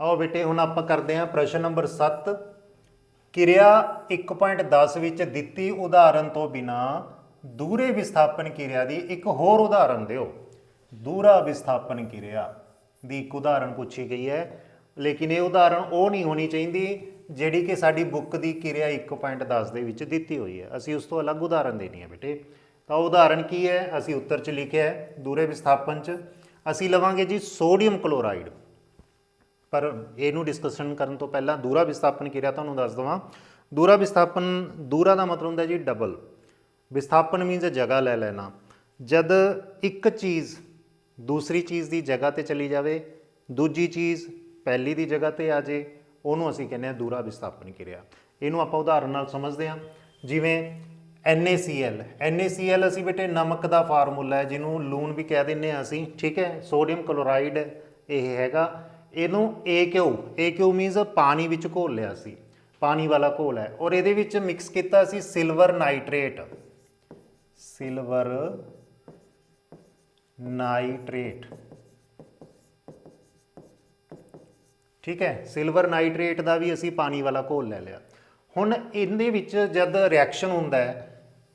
ਆਓ ਬੇਟੇ, ਹੁਣ ਆਪਾਂ ਕਰਦੇ ਹਾਂ ਪ੍ਰਸ਼ਨ ਨੰਬਰ 7 ਕਿਰਿਆ 1.10 ਵਿੱਚ ਦਿੱਤੀ ਉਦਾਹਰਨ ਤੋਂ ਬਿਨਾ ਦੂਰੇ ਵਿਸਥਾਪਨ ਕਿਰਿਆ ਦੀ ਇੱਕ ਹੋਰ ਉਦਾਹਰਨ ਦਿਓ। ਦੂਰਾ ਵਿਸਥਾਪਨ ਕਿਰਿਆ ਦੀ ਇੱਕ ਉਦਾਹਰਨ ਪੁੱਛੀ ਗਈ ਹੈ, ਲੇਕਿਨ ਇਹ ਉਦਾਹਰਨ ਉਹ ਨਹੀਂ ਹੋਣੀ ਚਾਹੀਦੀ ਜਿਹੜੀ ਕਿ ਸਾਡੀ ਬੁੱਕ ਦੀ ਕਿਰਿਆ 1.10 ਦੇ ਵਿੱਚ ਦਿੱਤੀ ਹੋਈ ਹੈ। ਅਸੀਂ ਉਸ ਤੋਂ ਅਲੱਗ ਉਦਾਹਰਨ ਦੇਣੀ ਹੈ ਬੇਟੇ। ਤਾਂ ਉਦਾਹਰਨ ਕੀ ਹੈ? ਅਸੀਂ ਉੱਤਰ 'ਚ ਲਿਖਿਆ ਹੈ, ਦੂਰੇ ਵਿਸਥਾਪਨ 'ਚ। ਅਸੀਂ ਲਵਾਂਗੇ ਜੀ ਸੋਡੀਅਮ ਕਲੋਰਾਈਡ ਪਰ ਇਹਨੂੰ ਡਿਸਕਸ਼ਨ ਕਰਨ ਤੋਂ ਪਹਿਲਾਂ ਦੂਰਾ ਵਿਸਥਾਪਨ ਕਿਰਿਆ ਤੁਹਾਨੂੰ ਦੱਸ ਦਵਾਂ। ਦੂਰਾ ਵਿਸਥਾਪਨ, ਦੂਰਾ ਦਾ ਮਤਲਬ ਹੁੰਦਾ ਜੀ ਡਬਲ ਵਿਸਥਾਪਨ ਮੀਨਸ ਜਗ੍ਹਾ ਲੈ ਲੈਣਾ। ਜਦ ਇੱਕ ਚੀਜ਼ ਦੂਸਰੀ ਚੀਜ਼ ਦੀ ਜਗ੍ਹਾ ਤੇ ਚਲੀ ਜਾਵੇ, ਦੂਜੀ ਚੀਜ਼ ਪਹਿਲੀ ਦੀ ਜਗ੍ਹਾ ਤੇ ਆ ਜੇ, ਉਹਨੂੰ ਅਸੀਂ ਕਹਿੰਦੇ ਆ ਦੂਰਾ ਵਿਸਥਾਪਨ ਕਿਰਿਆ ਇਹਨੂੰ ਆਪਾਂ ਉਦਾਹਰਨ ਨਾਲ ਸਮਝਦੇ ਹਾਂ। ਜਿਵੇਂ NaCl NaCl ਅਸੀਂ ਬੇਟੇ ਨਮਕ ਦਾ ਫਾਰਮੂਲਾ ਹੈ, ਜਿਹਨੂੰ ਲੂਣ ਵੀ ਕਹਿ ਦਿੰਨੇ ਆ ਅਸੀਂ। ਠੀਕ ਹੈ, ਸੋਡੀਅਮ ਕਲੋਰਾਈਡ ਇਹ ਹੈਗਾ। ਇਹਨੂੰ AQ AQ ਮੀਨਸ ਪਾਣੀ ਵਿੱਚ ਘੋਲ ਲਿਆ ਸੀ। ਪਾਣੀ ਵਾਲਾ ਘੋਲ ਹੈ। ਔਰ ਇਹਦੇ ਵਿੱਚ ਮਿਕਸ ਕੀਤਾ ਸੀ ਸਿਲਵਰ ਨਾਈਟ੍ਰੇਟ ਸਿਲਵਰ ਨਾਈਟ੍ਰੇਟ ਠੀਕ ਹੈ? ਸਿਲਵਰ ਨਾਈਟ੍ਰੇਟ ਦਾ ਵੀ ਅਸੀਂ ਪਾਣੀ ਵਾਲਾ ਘੋਲ ਲੈ ਲਿਆ। ਹੁਣ ਇਹਦੇ ਵਿੱਚ ਜਦ ਰਿਐਕਸ਼ਨ ਹੁੰਦਾ ਹੈ,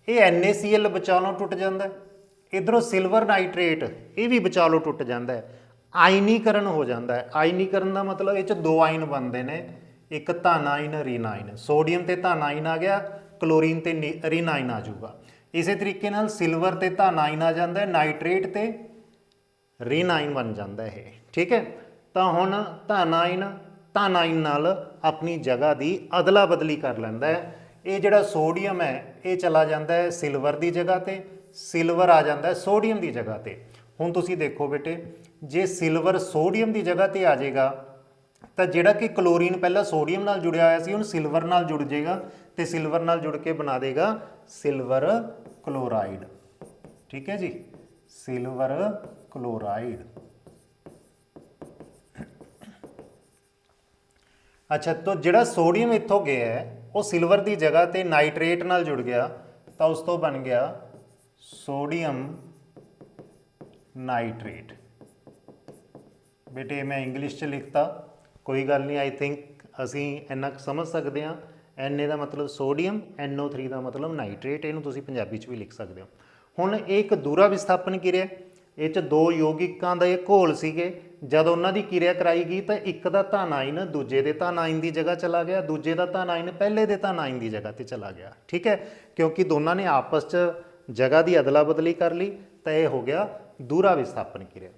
ਇਹ NaCl ਬਚਾਲੋ ਟੁੱਟ ਜਾਂਦਾ ਹੈ। ਇਧਰੋਂ ਸਿਲਵਰ ਨਾਈਟ੍ਰੇਟ ਇਹ ਵੀ ਬਚਾਲੋ ਟੁੱਟ ਜਾਂਦਾ ਹੈ। ਆਇਨੀਕਰਨ ਹੋ ਜਾਂਦਾ ਹੈ। ਆਇਨੀਕਰਨ ਦਾ ਮਤਲਬ ਇਹ ਚ ਦੋ ਆਇਨ ਬਣਦੇ ਨੇ। ਇੱਕ ਧਨ ਆਇਨ ਰੀਨ ਆਇਨ ਸੋਡੀਅਮ ਤੇ ਧਨ ਆਇਨ ਆ ਗਿਆ, ਕਲੋਰੀਨ ਤੇ ਨੀ- ਰੀਨ ਆਇਨ ਆ ਜਾਊਗਾ। ਇਸੇ ਤਰੀਕੇ ਨਾਲ ਸਿਲਵਰ ਤੇ ਧਨ ਆਇਨ ਆ ਜਾਂਦਾ ਹੈ, ਨਾਈਟ੍ਰੇਟ ਤੇ ਰੀਨ ਆਇਨ ਬਣ ਜਾਂਦਾ ਇਹ ਠੀਕ ਹੈ? ਤਾਂ ਹੁਣ ਧਨ ਆਇਨ ਧਨ ਆਇਨ ਨਾਲ ਆਪਣੀ ਜਗ੍ਹਾ ਦੀ ਅਦਲਾ ਬਦਲੀ ਕਰ ਲੈਂਦਾ ਹੈ। ਇਹ ਜਿਹੜਾ ਸੋਡੀਅਮ ਹੈ, ਇਹ ਚਲਾ ਜਾਂਦਾ ਹੈ ਸਿਲਵਰ ਦੀ ਜਗ੍ਹਾ ਤੇ, ਸਿਲਵਰ ਆ ਜਾਂਦਾ ਹੈ ਸੋਡੀਅਮ ਦੀ ਜਗ੍ਹਾ ਤੇ। ਹੁਣ ਤੁਸੀਂ ਦੇਖੋ ਬੇਟੇ, ਜੇ ਸਿਲਵਰ ਸੋਡੀਅਮ ਦੀ ਜਗ੍ਹਾ ਤੇ ਆ ਜਾਏਗਾ, ਤਾਂ ਜਿਹੜਾ ਕਿ ਕਲੋਰੀਨ ਪਹਿਲਾਂ ਸੋਡੀਅਮ ਨਾਲ ਜੁੜਿਆ ਹੋਇਆ ਸੀ ਹੁਣ ਸਿਲਵਰ ਨਾਲ ਜੁੜ ਜਾਏਗਾ ਤੇ ਸਿਲਵਰ ਨਾਲ ਜੁੜ ਕੇ ਬਣਾ ਦੇਗਾ ਸਿਲਵਰ ਕਲੋਰਾਈਡ ਠੀਕ ਹੈ ਜੀ? ਸਿਲਵਰ ਕਲੋਰਾਈਡ ਅੱਛਾ, ਤਾਂ ਜਿਹੜਾ ਸੋਡੀਅਮ ਇੱਥੋਂ ਗਿਆ ਹੈ, ਉਹ ਸਿਲਵਰ ਦੀ ਜਗ੍ਹਾ ਤੇ ਨਾਈਟ੍ਰੇਟ ਨਾਲ ਜੁੜ ਗਿਆ, ਤਾਂ ਉਸ ਤੋਂ ਬਣ ਗਿਆ ਸੋਡੀਅਮ ਨਾਈਟ੍ਰੇਟ। ਬੇਟੇ, ਮੈਂ ਇੰਗਲਿਸ਼ ਚ ਲਿਖਤਾ। ਕੋਈ ਗੱਲ ਨਹੀਂ ਆਈ ਥਿੰਕ ਅਸੀਂ ਇੰਨਾ ਕੁ ਸਮਝ ਸਕਦੇ ਹਾਂ। Na ਦਾ ਮਤਲਬ ਸੋਡੀਅਮ NO3 ਦਾ ਮਤਲਬ ਨਾਈਟ੍ਰੇਟ। ਇਹਨੂੰ ਤੁਸੀਂ ਪੰਜਾਬੀ ਚ ਵੀ ਲਿਖ ਸਕਦੇ ਹੋ। ਹੁਣ ਇਹ ਇੱਕ ਦੂਰਾ ਵਿਸਥਾਪਨ ਕਿਰਿਆ ਇਹ ਚ ਦੋ ਯੋਗਿਕਾਂ ਦਾ ਇਹ ਘੋਲ ਸੀਗੇ। ਜਦ ਉਹਨਾਂ ਦੀ ਕਿਰਿਆ ਕਰਾਈ ਗਈ ਤਾਂ ਇੱਕ ਦਾ ਧਨ ਆਇਨ, ਦੂਜੇ ਦੇ ਧਨ ਆਇਨ ਦੀ ਜਗ੍ਹਾ ਚਲਾ ਗਿਆ। ਦੂਜੇ ਦਾ ਧਨ ਆਇਨ ਪਹਿਲੇ ਦੇ ਧਨ ਆਇਨ ਦੀ ਜਗ੍ਹਾ ਤੇ ਚਲਾ ਗਿਆ। ਠੀਕ ਹੈ? ਕਿਉਂਕਿ ਦੋਨਾਂ ਨੇ ਆਪਸ ਚ ਜਗ੍ਹਾ ਦੀ ਅਦਲਾ ਬਦਲੀ ਕਰ ਲਈ, ਤਾਂ ਇਹ ਹੋ ਗਿਆ ਦੂਰਾ ਵਿਸਥਾਪਨ ਕਿਰਿਆ